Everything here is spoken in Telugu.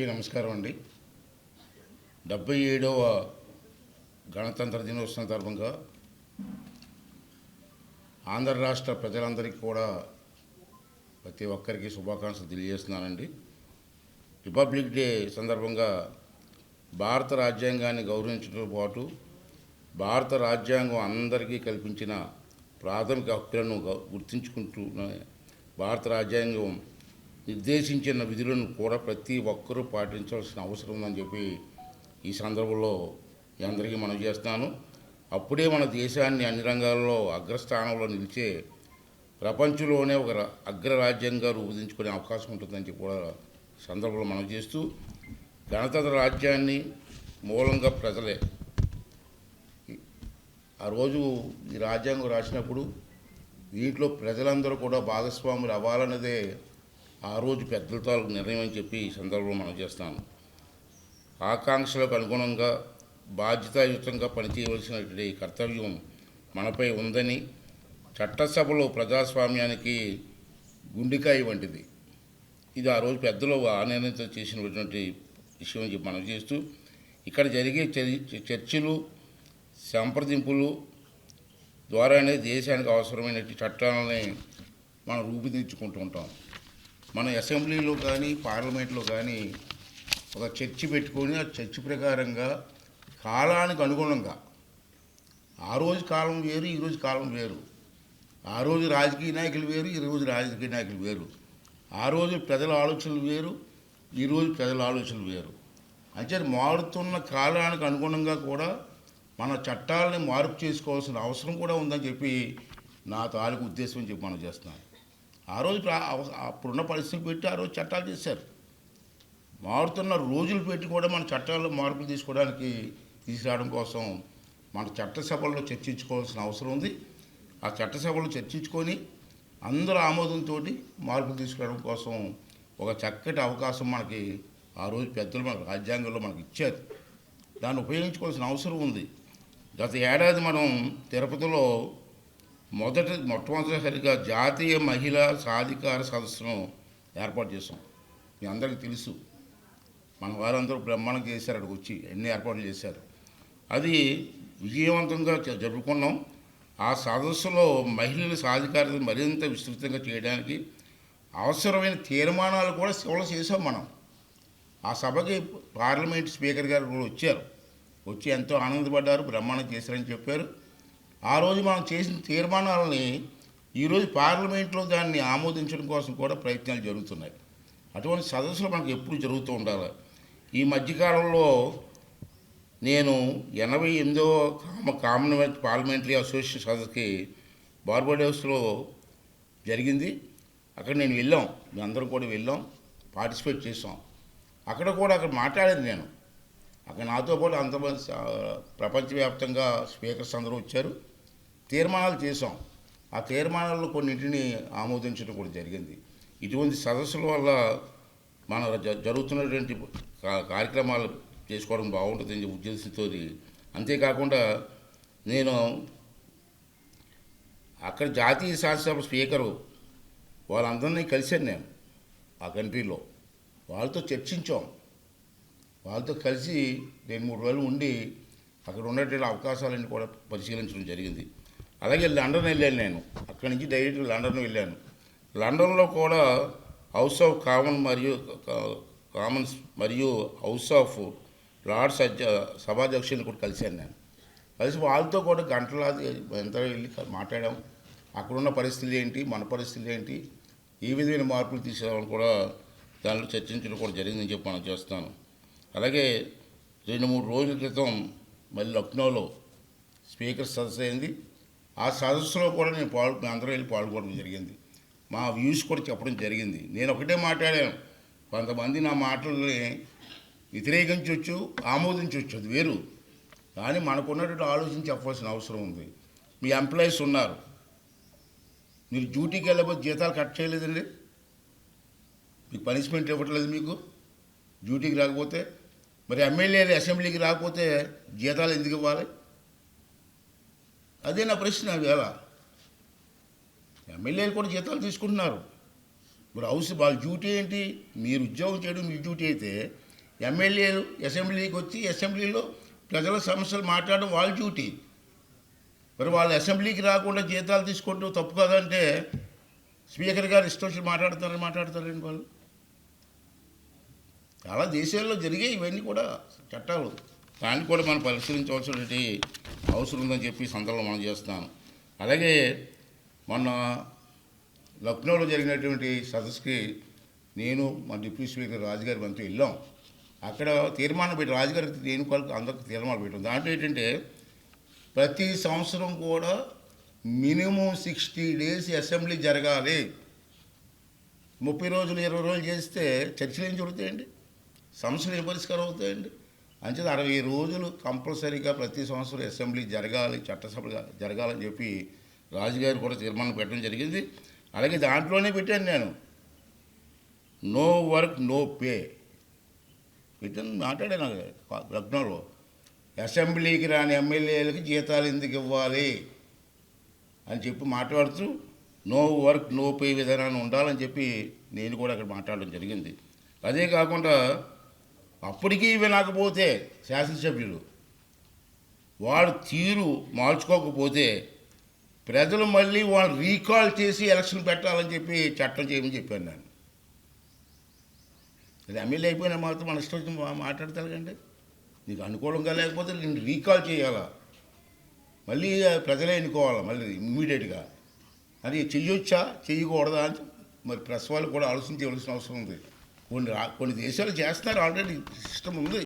అందరికీ నమస్కారం అండి. డెబ్బై ఏడవ గణతంత్ర దినోత్సవం సందర్భంగా ఆంధ్ర రాష్ట్ర ప్రజలందరికీ కూడా ప్రతి ఒక్కరికి శుభాకాంక్షలు తెలియజేస్తున్నానండి. రిపబ్లిక్ డే సందర్భంగా భారత రాజ్యాంగాన్ని గౌరవించడంతో పాటు భారత రాజ్యాంగం అందరికీ కల్పించిన ప్రాథమిక హక్కులను గౌ- గుర్తించుకుంటూ భారత రాజ్యాంగం నిర్దేశించిన విధులను కూడా ప్రతి ఒక్కరూ పాటించాల్సిన అవసరం ఉందని చెప్పి ఈ సందర్భంలో మీ అందరికీ మనం చేస్తాను అప్పుడే మన దేశాన్ని అన్ని రంగాల్లో అగ్రస్థానంలో నిలిచే ప్రపంచంలోనే ఒక అగ్రరాజ్యంగా రూపుదించుకునే అవకాశం ఉంటుందని చెప్పి కూడా సందర్భంలో మనం చేస్తూ గణతంత్ర రాజ్యాన్ని మూలంగా ప్రజలే ఆ రోజు ఈ రాజ్యాంగం రాసినప్పుడు దీంట్లో ప్రజలందరూ కూడా భాగస్వాములు అవ్వాలన్నదే ఆ రోజు పెద్దలతో నిర్ణయం అని చెప్పి ఈ సందర్భంలో మనం చేస్తాను ఆకాంక్షలకు అనుగుణంగా బాధ్యతాయుతంగా పనిచేయవలసినటువంటి కర్తవ్యం మనపై ఉందని చట్టసభలో ప్రజాస్వామ్యానికి గుండెకాయ వంటిది. ఇది ఆ రోజు పెద్దలు ఆ నిర్ణయంతో చేసినటువంటి విషయం చెప్పి మనం చేస్తూ ఇక్కడ జరిగే చర్చలు సంప్రదింపులు ద్వారానే దేశానికి అవసరమైన చట్టాలని మనం రూపుదిద్దుకుంటూ ఉంటాం. మన అసెంబ్లీలో కానీ పార్లమెంట్లో కానీ ఒక చర్చి పెట్టుకొని ఆ చర్చి ప్రకారంగా కాలానికి అనుగుణంగా. ఆ రోజు కాలం వేరు ఈరోజు కాలం వేరు. ఆ రోజు రాజకీయ నాయకులు వేరు ఈరోజు రాజకీయ నాయకులు వేరు. ఆ రోజు ప్రజల ఆలోచనలు వేరు ఈరోజు ప్రజల ఆలోచనలు వేరు. అంటే మారుతున్న కాలానికి అనుగుణంగా కూడా మన చట్టాలని మార్పు చేసుకోవాల్సిన అవసరం కూడా ఉందని చెప్పి నా తాలూకు ఉద్దేశం చెప్పి మనం చేస్తున్నాను. ఆ రోజు అప్పుడున్న పరిస్థితిని పెట్టి ఆ రోజు చట్టాలు చేశారు. మారుతున్న రోజులు పెట్టి కూడా మన చట్టాల్లో మార్పులు తీసుకోవడానికి తీసుకురావడం కోసం మన చట్టసభల్లో చర్చించుకోవాల్సిన అవసరం ఉంది. ఆ చట్టసభలో చర్చించుకొని అందరూ ఆమోదంతో మార్పులు తీసుకురావడం కోసం ఒక చక్కటి అవకాశం మనకి ఆ రోజు పెద్దలు మనకు రాజ్యాంగంలో మనకి ఇచ్చారు. దాన్ని ఉపయోగించుకోవాల్సిన అవసరం ఉంది. గత ఏడాది మనం తిరుపతిలో మొదటి మొట్టమొదటిసారిగా జాతీయ మహిళా సాధికార సదస్సును ఏర్పాటు చేసాం మీ అందరికీ తెలుసు. మన వారందరూ బ్రహ్మాండం చేశారు. అక్కడికి వచ్చి ఎన్ని ఏర్పాట్లు చేశారు. అది విజయవంతంగా జరుపుకున్నాం. ఆ సదస్సులో మహిళల సాధికారత మరింత విస్తృతంగా చేయడానికి అవసరమైన తీర్మానాలు కూడా శివలు చేసాం మనం. ఆ సభకి పార్లమెంట్ స్పీకర్ గారు కూడా వచ్చారు. వచ్చి ఎంతో ఆనందపడ్డారు. బ్రహ్మాండం చేశారని చెప్పారు. ఆ రోజు మనం చేసిన తీర్మానాలని ఈరోజు పార్లమెంట్లో దాన్ని ఆమోదించడం కోసం కూడా ప్రయత్నాలు జరుగుతున్నాయి. అటువంటి సదస్సులు మనకు ఎప్పుడు జరుగుతూ ఉండాలి. ఈ మధ్యకాలంలో నేను ఎనభై ఎనిమిదవ కామ కామన్వెల్త్ పార్లమెంటరీ అసోసియేషన్ సదస్సుకి బార్బడోస్లో జరిగింది. అక్కడ నేను వెళ్ళాం. మేము అందరం కూడా వెళ్ళాం. పార్టిసిపేట్ చేసాం. అక్కడ కూడా అక్కడ మాట్లాడేది నేను. అక్కడ నాతో పాటు అంతమంది ప్రపంచవ్యాప్తంగా స్పీకర్స్ అందరూ వచ్చారు. తీర్మానాలు చేశాం. ఆ తీర్మానాల్లో కొన్నింటిని ఆమోదించడం కూడా జరిగింది. ఇటువంటి సదస్సుల వల్ల మన జ- జరుగుతున్నటువంటి కా- కార్యక్రమాలు చేసుకోవడం బాగుంటుందని ఉద్దేశంతో అంతేకాకుండా నేను అక్కడ జాతీయ శాసనసభ స్పీకరు వాళ్ళందరినీ కలిశాను నేను ఆ కంట్రీలో. వాళ్ళతో చర్చించాం. వాళ్ళతో కలిసి రెండు మూడు రోజులు ఉండి అక్కడ ఉన్నటువంటి అవకాశాలన్నీ కూడా పరిశీలించడం జరిగింది. అలాగే లండన్ వెళ్ళాను నేను. అక్కడి నుంచి డైరెక్ట్ లండన్ వెళ్ళాను. లండన్లో కూడా హౌస్ ఆఫ్ కామన్ మరియు కామన్స్ మరియు హౌస్ ఆఫ్ లార్డ్స్ అధ్య కూడా కలిశాను నేను. కలిసి వాళ్ళతో కూడా గంటలాది ఎంత వెళ్ళి మాట్లాడాం. అక్కడున్న పరిస్థితులు ఏంటి మన పరిస్థితులు ఏంటి ఏ విధమైన మార్పులు తీసుకోవాలని కూడా దానిలో చర్చించడం కూడా జరిగిందని చెప్పి మనం చేస్తాను అలాగే రెండు మూడు రోజుల క్రితం మళ్ళీ లక్నోలో స్పీకర్ సదస్సు అయింది. ఆ సదస్సులో కూడా నేను పాల్ అందరూ వెళ్ళి పాల్గొనడం జరిగింది. మా వ్యూస్ కూడా చెప్పడం జరిగింది. నేను ఒకటే మాట్లాడాను. కొంతమంది నా మాటల్ని వ్యతిరేకించవచ్చు ఆమోదించవచ్చు అది వేరు. కానీ మనకున్నటువంటి ఆలోచన చెప్పవలసిన అవసరం ఉంది. మీ ఎంప్లాయీస్ ఉన్నారు. మీరు డ్యూటీకి వెళ్ళబోతే జీతాలు కట్ చేయలేదండి? మీకు పనిష్మెంట్ ఇవ్వట్లేదు మీకు? డ్యూటీకి రాకపోతే మరి ఎమ్మెల్యేలు అసెంబ్లీకి రాకపోతే జీతాలు ఎందుకు ఇవ్వాలి? అదే నా ప్రశ్న వేళ. ఎమ్మెల్యేలు కూడా జీతాలు తీసుకుంటున్నారు. మరి హౌస్ వాళ్ళ డ్యూటీ ఏంటి? మీరు ఉద్యోగం చేయడం మీ డ్యూటీ అయితే ఎమ్మెల్యేలు అసెంబ్లీకి వచ్చి అసెంబ్లీలో ప్రజల సమస్యలు మాట్లాడడం వాళ్ళ డ్యూటీ. మరి వాళ్ళు అసెంబ్లీకి రాకుండా జీతాలు తీసుకుంటూ తప్పు కదంటే స్పీకర్ గారు ఇష్టం వచ్చి మాట్లాడతారని మాట్లాడతారండి వాళ్ళు. చాలా దేశాల్లో జరిగాయి ఇవన్నీ కూడా చట్టాలు. దాన్ని కూడా మనం పరిశీలించవలసినటువంటి అవసరం ఉందని చెప్పి సందర్భం మనం చేస్తాం అలాగే మొన్న లక్నోలో జరిగినటువంటి సదస్సుకి నేను మా డిప్యూటీ స్పీకర్ రాజుగారి మనతో వెళ్ళాం. అక్కడ తీర్మానం పెట్టి రాజుగారికి నేను కొరకు అందరికి తీర్మానం పెట్టాం. దాంట్లో ఏంటంటే ప్రతి సంవత్సరం కూడా మినిమం సిక్స్టీ డేస్ అసెంబ్లీ జరగాలి. ముప్పై రోజులు ఇరవై రోజులు చేస్తే చర్చలు ఏం జరుగుతాయండి? సమస్యలు ఏ పరిష్కారం అవుతాయండి? అంచేత అరవై రోజులు కంపల్సరీగా ప్రతి సంవత్సరం అసెంబ్లీ జరగాలి చట్టసభలు జరగాలని చెప్పి రాజుగారు కూడా తీర్మానం పెట్టడం జరిగింది. అలాగే దాంట్లోనే పెట్టాను నేను. No work no pay. పెట్టాను మాట్లాడాను లక్నోలో అసెంబ్లీకి రాని ఎమ్మెల్యేలకు జీతాలు ఎందుకు ఇవ్వాలి? అని చెప్పి మాట్లాడుతూ నో వర్క్ నో పే విధానాన్ని ఉండాలని చెప్పి నేను కూడా అక్కడ మాట్లాడడం జరిగింది. అదే కాకుండా అప్పటికీ వినకపోతే శాసనసభ్యులు. వాడు తీరు మార్చుకోకపోతే ప్రజలు మళ్ళీ వాళ్ళు రీకాల్ చేసి ఎలక్షన్ పెట్టాలని చెప్పి చట్టం చేయమని చెప్పాను నేను. అది ఎమ్మెల్యే అయిపోయిన మాత్రం మన ఇష్టం వచ్చి మాట్లాడతారు కండి నీకు అనుకూలంగా లేకపోతే నేను రీకాల్ చేయాలా? మళ్ళీ ప్రజలే ఎన్నుకోవాలా? మళ్ళీ ఇమ్మీడియట్గా. అది చెయ్యొచ్చా? చేయకూడదా అని మరి ప్రెస్ వాళ్ళు కూడా ఆలోచించవలసిన అవసరం ఉంది. కొన్ని రా- కొన్ని దేశాలు చేస్తారు ఆల్రెడీ. సిస్టమ్ ఉంది.